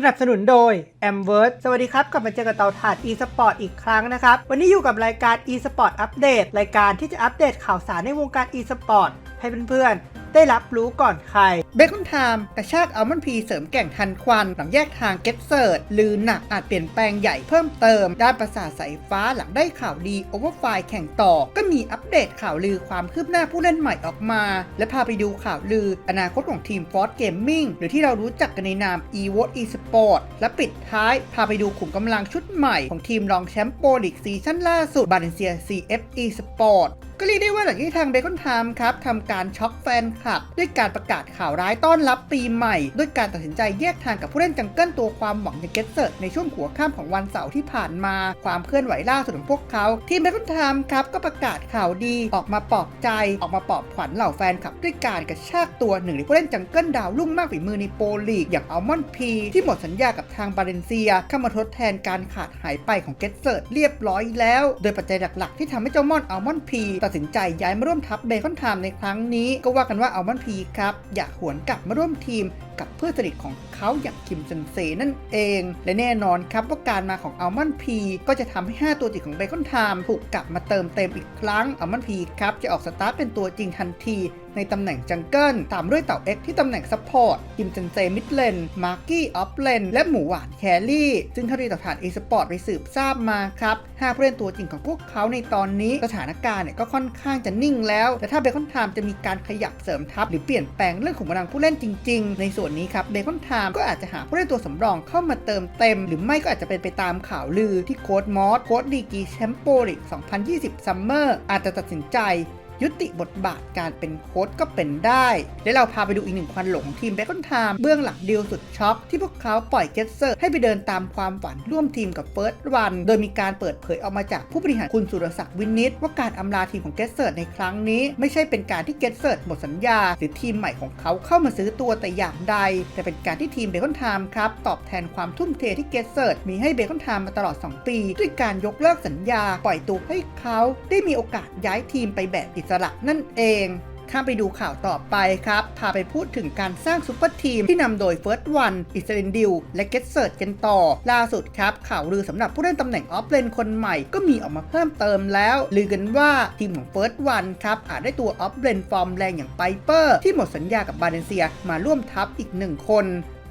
สนับสนุนโดย a m w o r d สวัสดีครับ กลับมาเจอกับเตาถ่าน e-sport อีกครั้งนะครับ วันนี้อยู่กับรายการ e-sport update รายการที่จะอัปเดตข่าวสารในวงการ e-sport ให้เพื่อนๆ ได้รับรู้ก่อนใครเบคอนไทม์กระชากอัลมอนพีเสริมแก่งทันควัน หลังแยกทางเก็ตเซิร์ลือหนักอาจเปลี่ยนแปลงใหญ่เพิ่มเติม ด้านประสาทสายฟ้าหลังได้ข่าวดีโอเวอร์ไฟแข่งต่อ ก็มีอัปเดตข่าวลือความคืบหน้าผู้เล่นใหม่ออกมา และพาไปดูข่าวลืออนาคตของทีม Force Gaming หรือที่เรารู้จักกันในนาม e v o t eSport และปิดท้ายพาไปดูขุมกำลังชุดใหม่ของทีมรองแชมป์โปรลีกซีซั่นล่าสุดบาเลนเซีย CF eSport ก็เรียกได้ว่าหลังที่ทางเบคอนไทม์ครับทำการช็อกแฟนคลับด้วยการประกาศข่าวร้ายต้อนรับปีใหม่ด้วยการตัดสินใจแยกทางกับผู้เล่นจังเกิลตัวความหวังในเกตเซิร์ในช่วงหัวข้ามของวันเสาร์ที่ผ่านมา ความเคลื่อนไหวล่าสุดของพวกเขา ทีมเบคอนไทม์ครับก็ประกาศข่าวดีออกมาปลอบใจออกมาปลอบขวัญเหล่าแฟนคลับด้วยการกระชากตัวหนึ่งในผู้เล่นจังเกิลดาวรุ่งมากฝีมือในโปรลีกอย่างอัลมอนพีที่หมดสัญญากับทางบาเลนเซียเข้ามาทดแทนการขาดหายไปของเกตเซิร์เรียบร้อยแล้ว โดยปัจจัยหลักๆ ที่ทำให้เจ้ามอนอัลมอนพีตัดสินใจย้ายมาร่วมทัพเบคอนไทม์ในครั้งนี้ก็ว่ากันว่าอัลมอนพีครับอยากหวนกลับมาร่วมทีมกับเพื่อนสนิทของเขาอย่างคิมซันเซนั่นเอง และแน่นอนครับว่าการมาของอัลมอนพีก็จะทำให้ 5 ตัวจริงของเบคอนไทม์ถูกกลับมาเติมเต็มอีกครั้งอัลมอนพีครับจะออกสตาร์ทเป็นตัวจริงทันทีในตำแหน่งจังเกิลตามด้วยเต่าเอ็กที่ตำแหน่งซัพพอร์ตคิมซันเซมิดเลน มาร์กี้ออฟเลน และหมูหวานแครี่ ซึ่งเท่าที่ต่อฐานอีสปอร์ตไปสืบทราบมาครับห้าผู้เล่นตัวจริงของพวกเขาในตอนนี้ สถานการณ์เนี่ยก็ค่อนข้างจะนิ่งแล้ว แต่ถ้าเบคอนไทม์จะมีการขยับเสริมทัพ หรือเปลี่ยนแปลงเรื่องของกำลังผู้เล่นจริง ๆ ในส่วนนี้ครับเบคอนไทม์ก็อาจจะหาผู้เล่นตัวสำรองเข้ามาเติมเต็ม หรือไม่ก็อาจจะเป็นไปตามข่าวลือที่โค้ดมอสโค้ดดีกีแชมป์โปลิก2020ซัมเมอร์อาจจะตัดสินใจ ยุติบทบาทการเป็นโค้ชก็เป็นได้ และเราพาไปดูอีกหนึ่งควันหลงของทีมเบคอนไทม์เบื้องหลังดีลสุดช็อกที่พวกเขาปล่อยเกตเซอร์ให้ไปเดินตามความฝันร่วมทีมกับเฟิร์สวัน โดยมีการเปิดเผยออกมาจากผู้บริหารคุณสุรศักดิ์วินิตว่าการอำลาทีมของเกตเซอร์ในครั้งนี้ไม่ใช่เป็นการที่เกตเซอร์หมดสัญญา หรือทีมใหม่ของเขาเข้ามาซื้อตัวแต่อย่างใด แต่เป็นการที่ทีมเบคอนไทม์ครับตอบแทนความทุ่มเทที่เกตเซอร์มีให้เบคอนไทม์มาตลอด 2 ปี ด้วยการยกเลิกสัญญา ปล่อยตัวให้เขาได้มีโอกาสย้ายทีมไปแบบอิสระนั่นเอง ข้ามไปดูข่าวต่อไปครับ พาไปพูดถึงการสร้างซุปเปอร์ทีมที่นำโดยเฟิร์สวันอิสเรนดิวและเกตเซิร์กันต่อ ล่าสุดครับ ข่าวลือสำหรับผู้เล่นตำแหน่งออฟเลนคนใหม่ก็มีออกมาเพิ่มเติมแล้ว ลือกันว่าทีมของเฟิร์สวันครับอาจได้ตัวออฟเลนฟอร์มแรงอย่างไปเปอร์ที่หมดสัญญากับบาเลนเซียมาร่วมทัพอีกหนึ่งคน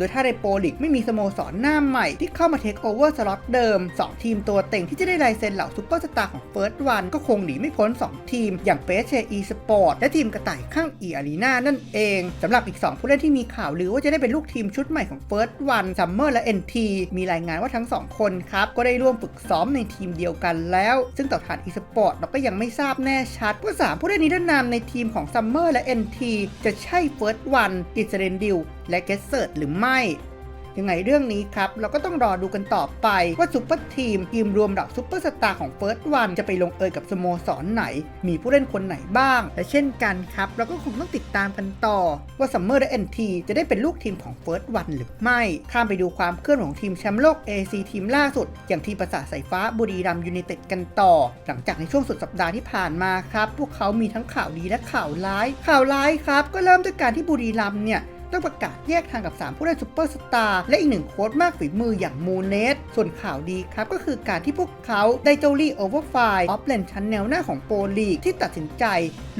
ดยถ้าในโปรลีกไม่มีสโมสรหน้าใหม่ที่เข้ามาเทคโอเวอร์สล็อตเดิม 2 ทีมตัวเต็งที่จะได้ลายเซ็นเหล่าซูเปอร์สตาร์ของเฟิร์สวันก็คงหนีไม่พ้น 2 ทีม อย่างเปเชอีสปอร์ตและทีมกระต่ายข้างอีอารีนานั่นเองสำหรับอีก 2 ผู้เล่นที่มีข่าวลือว่าจะได้เป็นลูกทีมชุดใหม่ของเฟิร์สวันซัมเมอร์และ NT มีรายงานว่าทั้ง 2 คนครับก็ได้ร่วมฝึกซ้อมในทีมเดียวกันแล้ว ซึ่งต่อฐานอีสปอร์ตเราก็ยังไม่ทราบแน่ชัดว่าสามผู้เล่นนิรนามในทีมของซัมเมอร์และ NT จะใช่เฟิร์สวันอิสเรนดิว และเกสเซิร์หรือไม่ยังไงเรื่องนี้ครับ เราก็ต้องรอดูกันต่อไปว่าซุปเปอร์ทีม ทีมรวมเหล่าซุปเปอร์สตาร์ของเฟิร์สวันจะไปลงเอยกับสโมสรไหน มีผู้เล่นคนไหนบ้าง และเช่นกันครับ เราก็คงต้องติดตามกันต่อ ว่าซัมเมอร์และเอ็นทีจะได้เป็นลูกทีมของเฟิร์สวันหรือไม่ ข้ามไปดูความเคลื่อนของทีมแชมป์โลก AC ทีมล่าสุด อย่างทีมประสาทสายฟ้าบุรีรัมยูไนเต็ดกันต่อ หลังจากในช่วงสุดสัปดาห์ที่ผ่านมาครับพวกเขามีทั้งข่าวดีและข่าวร้าย ข่าวร้ายครับก็เริ่มด้วยการที่บุรีรัมเนี่ย ต้องประกาศแยกทางกับ 3 ผู้เล่นซูเปอร์สตาร์และอีกหนึ่งโค้ชมากฝีมืออย่างมูเนส ส่วนข่าวดีครับ ก็คือการที่พวกเขาได้เจ้าลี่โอเวอร์ไฟออฟเลนชั้นแนวหน้าของโปรลีกที่ตัดสินใจ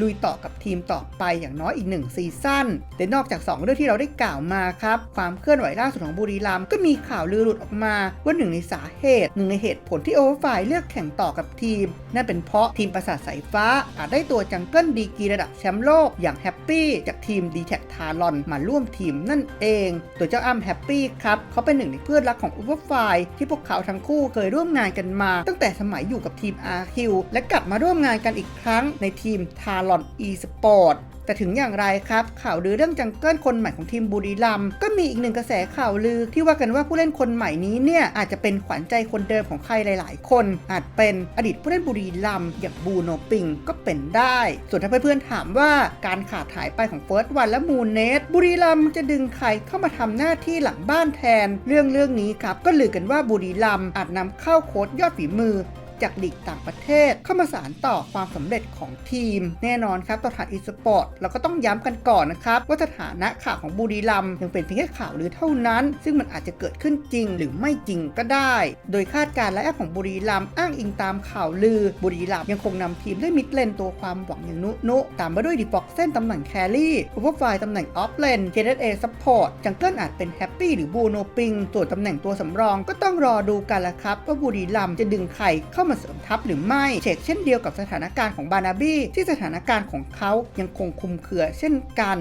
ลุยต่อกับทีมต่อไปอย่างน้อยอีกหนึ่งซีซั่นแต่นอกจาก 2 เรื่องที่เราได้กล่าวมาครับ ความเคลื่อนไหวล่าสุดของบุรีรัมย์ก็มีข่าวลือหลุดออกมาว่าหนึ่งในสาเหตุหนึ่งในเหตุผลที่โอเวอร์ไฟเลือกแข่งต่อกับทีมนั่นเป็นเพราะทีมประสาทสายฟ้าอาจได้ตัวจังเกิลดีกีระดับแชมป์โลกอย่างแฮปปี้จากทีมดีแท็กทารอนมาร่วมทีมนั่นเอง ตัวเจ้าอ้ำแฮปปี้ครับเขาเป็นหนึ่งในเพื่อนรักของอุปฟายที่พวกเขาทั้งคู่เคยร่วมงานกันมา ตั้งแต่สมัยอยู่กับทีม RQ และกลับมาร่วมงานกันอีกครั้งในทีมทารอนอีสปอร์ต แต่ถึงอย่างไรครับ ข่าวลือเรื่องจังเกิลคนใหม่ของทีมบุรีรัมย์ก็มีอีกหนึ่งกระแสข่าวลือที่ว่ากันว่าผู้เล่นคนใหม่นี้เนี่ยอาจจะเป็นขวัญใจคนเดิมของใครหลาย ๆ คน อาจเป็นอดีตผู้เล่นบุรีรัมย์อย่างบูโนปิงก็เป็นได้ ส่วนถ้าเพื่อนๆถามว่าการขาดหายไปของเฟิร์สวันและมูนเนสบุรีรัมจะดึงใครเข้ามาทำหน้าที่หลังบ้านแทน เรื่องเรื่องนี้ครับก็ลือกันว่าบุรีรัมย์อาจนำเข้าโค้ชยอดฝีมือ จากลีกต่างประเทศ เข้ามาสานต่อความสำเร็จของทีม แน่นอนครับต่อฐานอีสปอร์ตเราก็ต้องย้ำกันก่อนนะครับว่าสถานะข่าวของบุรีรัมยังเป็นเพียงแค่ข่าวหรือเท่านั้น ซึ่งมันอาจจะเกิดขึ้นจริงหรือไม่จริงก็ได้ โดยคาดการณ์และแอปของบุรีรัมอ้างอิงตามข่าวลือ บุรีรัมยังคงนำทีมด้วยมิดเลนตัวความหวังอย่างนุนุตามมาด้วยดีฟ็อกเส้นตำแหน่งแครี่อเวอร์ไฟตำแหน่งออฟเลนเคเดเอซัพพอร์ตจังเกิลอาจเป็นแฮปปี้หรือบูโนปิงส่วนตำแหน่งตัวสำรองก็ต้องรอดูกันละครับว่าบุรีรัมจะดึงใครเข้ามาเสริมทัพหรือไม่เชกเช่นเดียวกับสถานการณ์ของบานาบี้ที่สถานการณ์ของเขายังคงคุมเครือเช่นกัน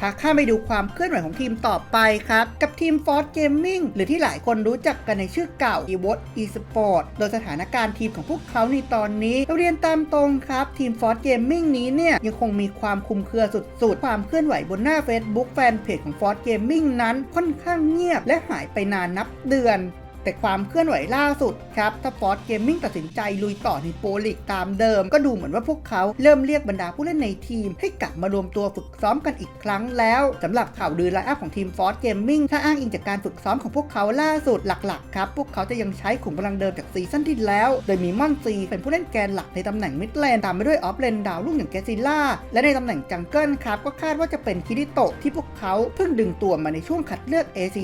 พาข้าไปดูความเคลื่อนไหวของทีมต่อไปครับ กับทีม Ford Gaming หรือที่หลายคนรู้จักกันในชื่อเก่า e v o t eSport โดยสถานการณ์ทีมของพวกเขาในตอนนี้เราเรียนตามตรงครับ ทีม Ford Gaming นี้เนี่ย ยังคงมีความคุมเครือสุดๆ ความเคลื่อนไหวบนหน้า Facebook แฟนเพจของ Ford Gaming นั้นค่อนข้างเงียบและหายไปนานนับเดือน แต่ความเคลื่อนไหวล่าสุดครับถ้าฟอร์ g เกมมิ่งตัดสินใจลุยต่อในโปรลีกตามเดิม ก็ดูเหมือนว่าพวกเขาเริ่มเรียกบรรดาผู้เล่นในทีม ให้กลับมารวมตัวฝึกซ้อมกันอีกครั้งแล้วสำหรับข่าวลือไลน์อัพของทีมฟอร์ g เกมมิ่งถ้าอ้างอิงจากการฝึกซ้อมของพวกเขาล่าสุดหลักๆครับ พวกเขาจะยังใช้ขุมพลังเดิมจากซีซั่นที่แล้ว โดยมีมอนซีเป็นผู้เล่นแกนหลักในตำแหน่งมิดเลนตามไปด้วยออฟเลนดาวรุ่งอย่างแกซิล่าและในตำแหน่งจังเกิลครับก็คาดว่าจะเป็นคิริโตะที่พวกเขาเพิ่งดึงตัวมาในช่วงคัดเลือก AC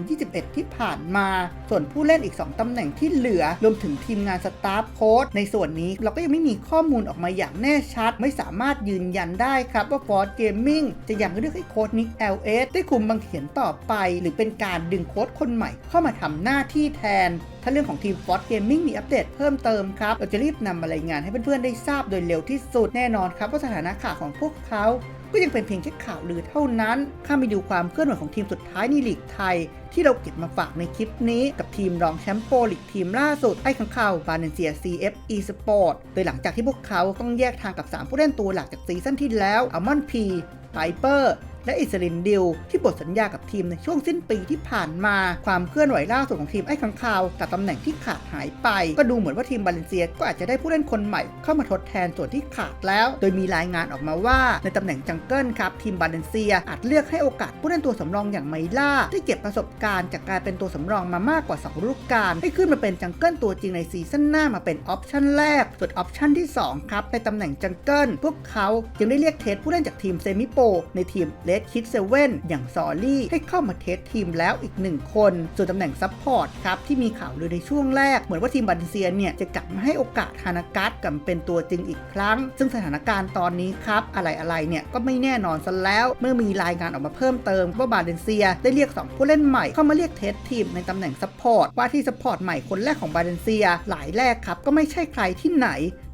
2021 ที่ผ่านมาส่วนผู้เล่นอีก 2 ตำแหน่งที่เหลือ รวมถึงทีมงานสตาฟโค้ดในส่วนนี้เราก็ยังไม่มีข้อมูลออกมาอย่างแน่ชัด ไม่สามารถยืนยันได้ครับว่า Ford Gaming จะยังเลือกให้โค้ดนิก LS ได้คุมบังเขียนต่อไป หรือเป็นการดึงโค้ดคนใหม่เข้ามาทำหน้าที่แทนถ้าเรื่องของทีม Ford Gaming มีอัปเดตเพิ่มเติมครับ เราจะรีบนำมารายงานให้เพื่อนๆได้ทราบโดยเร็วที่สุดแน่นอนครับว่าสถานะข่าวของพวกเขา ก็ยังเป็นเพียงแค่ข่าวลือเท่านั้น ข้ามไปดูความเคลื่อนไหวของทีมสุดท้ายในลีกไทย ที่เราเก็บมาฝากในคลิปนี้กับทีมรองแชมป์โปรลีกทีมล่าสุดไอ้ขังข่าวบาเลนเซีย CF eSport โดยหลังจากที่พวกเขาต้องแยกทางกับ 3 ผู้เล่นตัวหลักจากซีซั่นที่แล้วอัลมอนพีไพเปอร์ และอิสรินดิวที่บทสัญญากับทีมในช่วงสิ้นปีที่ผ่านมา ความเคลื่อนไหวล่าสุดของทีมไอ้ขังข่าวกับตำแหน่งที่ขาดหายไป ก็ดูเหมือนว่าทีมบาเลนเซียก็อาจจะได้ผู้เล่นคนใหม่เข้ามาทดแทนส่วนที่ขาดแล้ว โดยมีรายงานออกมาว่าในตำแหน่งจังเกิลครับทีมบาเลนเซียอาจเลือกให้โอกาสผู้เล่นตัวสำรองอย่างไมล่า ที่เก็บประสบการณ์จากการเป็นตัวสำรองมามากกว่า 2 ฤดูกาลให้ขึ้นมาเป็นจังเกิลตัวจริงในซีซั่นหน้ามาเป็นออปชั่นแรกส่วนออปชั่นที่สองครับในตำแหน่งจังเกิลพวกเขายังได้เรียกเทสผู้เล่นจากทีมเซมิโปในทีมเลเดคิดเซเว่นอย่างซอรี่ให้เข้ามาเทสทีมแล้วอีกหนึ่งคน ส่วนตำแหน่งซับพอร์ตครับ ที่มีข่าวลือในช่วงแรก เหมือนว่าทีมบาเลนเซียเนี่ย จะกลับมาให้โอกาสฮานากัสกลับเป็นตัวจริงอีกครั้ง ซึ่งสถานการณ์ตอนนี้ครับ อะไรๆเนี่ยก็ไม่แน่นอนซะแล้ว เมื่อมีรายงานออกมาเพิ่มเติมว่าบาเลนเซียได้เรียก 2 ผู้เล่นใหม่เข้ามาเรียกเทสทีมในตำแหน่งซัพพอร์ตว่าที่ซัพพอร์ตใหม่คนแรกของบาเลนเซียหลายแรกครับก็ไม่ใช่ใครที่ไหน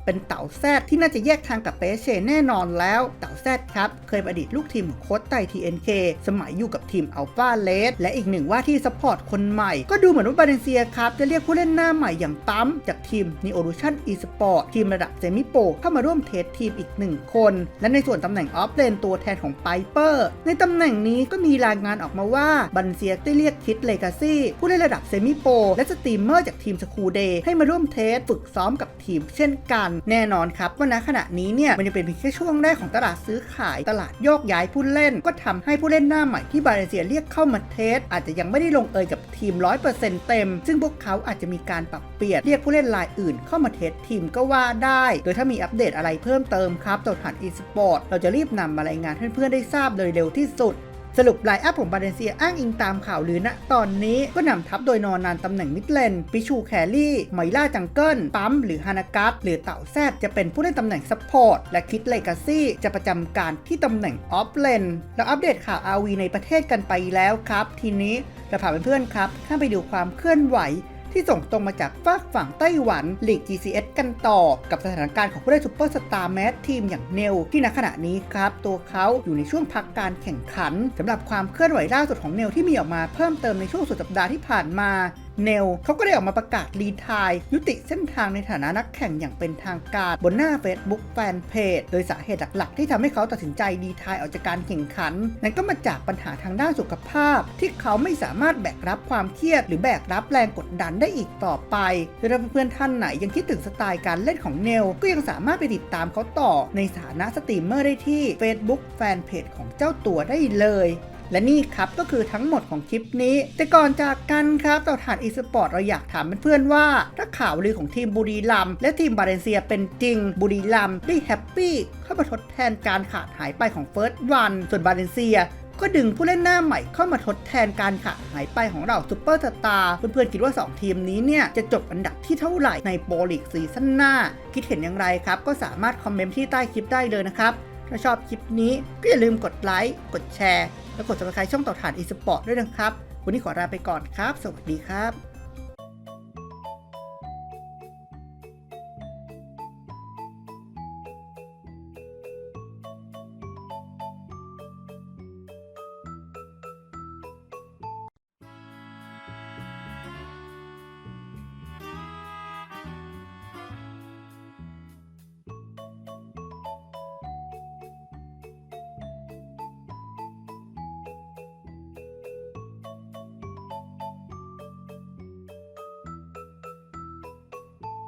เป็นเต่าแซดที่น่าจะแยกทางกับเปเชแน่นอนแล้ว เต่าแซดครับ เคยอดีตลูกทีมของโค้ชไต TNK สมัยอยู่กับทีมอัลฟาเลสและอีกหนึ่งว่าที่ซัพพอร์ตคนใหม่ ก็ดูเหมือนว่าบาเลนเซียครับ จะเรียกผู้เล่นหน้าใหม่อย่างปั๊ม จากทีม n e o l u t i o n eSport ทีมระดับเซมิโปเข้ามาร่วมเทสทีมอีกหนึ่งคน และในส่วนตำแหน่งออฟเลนตัวแทนของไ i เปอร์ในตำแหน่งนี้ก็มีรายงานออกมาว่าบาเลนเซียได้เรียกคิดเลกาซี่ผู้เล่นระดับเซมิโปและสตรีมเมอร์จากทีมสคูเดย์ให้มาร่วมเทสฝึกซ้อมกับทีมเช่นกันแน่นอนครับว่าณขณะนี้เนี่ยมันยังเป็นเพียงแค่ช่วงแรกของตลาดซื้อขายตลาดโยกย้ายผู้เล่น ก็ทำให้ผู้เล่นหน้าใหม่ที่บาเลเซียเรียกเข้ามาเทส อาจจะยังไม่ได้ลงเอยกับทีม 100%เต็ม ซึ่งพวกเขาอาจจะมีการปรับเปลี่ยนเรียกผู้เล่นรายอื่นเข้ามาเทสทีมก็ว่าได้ โดยถ้ามีอัปเดตอะไรเพิ่มเติมครับต่อฐาน e-sport เราจะรีบนำมารายงานเพื่อนๆได้ทราบโดยเร็วที่สุด สรุปไลน์อัพของบาเลนเซียอ้างอิงตามข่าวลือณตอนนี้ก็นำทัพโดยนอนนานตำแหน่งมิดเลนปิชูแคลรี่ไมล่าจังเกิลปั๊มหรือฮานากัสหรือเต่าแซดจะเป็นผู้เล่นตำแหน่งซัพพอร์ตและคิดเลกาซี่จะประจำการที่ตำแหน่งออฟเลนเราอัปเดตข่าวอาวีในประเทศกันไปแล้วครับ ทีนี้เราพาเพื่อนๆครับข้ามไปดูความเคลื่อนไหว ที่ส่งตรงมาจากฝากฝั่งไต้หวันลีก GCS กันต่อ กับสถานการณ์ของผู้เล่นซูเปอร์สตาร์แมสทีมอย่างเนลที่ณขณะนี้ครับ ตัวเขาอยู่ในช่วงพักการแข่งขันสำหรับความเคลื่อนไหวล่าสุดของเนลที่มีออกมาเพิ่มเติมในช่วงสุดสัปดาห์ที่ผ่านมา เนลเขาก็ได้ออกมาประกาศรีทาย ยุติเส้นทางในฐานะนักแข่งอย่างเป็นทางการบนหน้า Facebook แฟนเพจโดยสาเหตุหลักๆ ที่ทำให้เขาตัดสินใจรีทายออกจากการแข่งขัน นั้นก็มาจากปัญหาทางด้านสุขภาพ ที่เขาไม่สามารถแบกรับความเครียด หรือแบกรับแรงกดดันได้อีกต่อไปโดยเพื่อนๆท่านไหนยังคิดถึงสไตล์การเล่นของเนลก็ยังสามารถไปติดตามเขาต่อในฐานะสตรีมเมอร์ได้ที่ Facebook แฟนเพจของเจ้าตัวได้เลย และนี่ครับก็คือทั้งหมดของคลิปนี้ แต่ก่อนจากกันครับเต่าถ่านอีสปอร์ตเราอยากถามเพื่อนๆว่า ถ้าข่าวลือของทีมบุรีรัมย์และทีมบาเลนเซียเป็นจริง บุรีรัมย์ได้แฮปปี้เข้ามาทดแทนการขาดหายไปของเฟิร์สวันส่วนบาเลนเซียก็ดึงผู้เล่นหน้าใหม่เข้ามาทดแทนการขาดหายไปของเราซูเปอร์สตาร์เพื่อนๆคิดว่า 2 ทีมนี้เนี่ย จะจบอันดับที่เท่าไหร่ในโปรลีกซีซั่นหน้า คิดเห็นอย่างไรครับ ก็สามารถคอมเมนต์ที่ใต้คลิปได้เลยนะครับ ถ้าชอบคลิปนี้ก็อย่าลืมกดไลค์ กดแชร์ และกด subscribe ช่องต่อฐานอีสปอร์ตด้วยนะครับ วันนี้ขอลาไปก่อนครับ สวัสดีครับ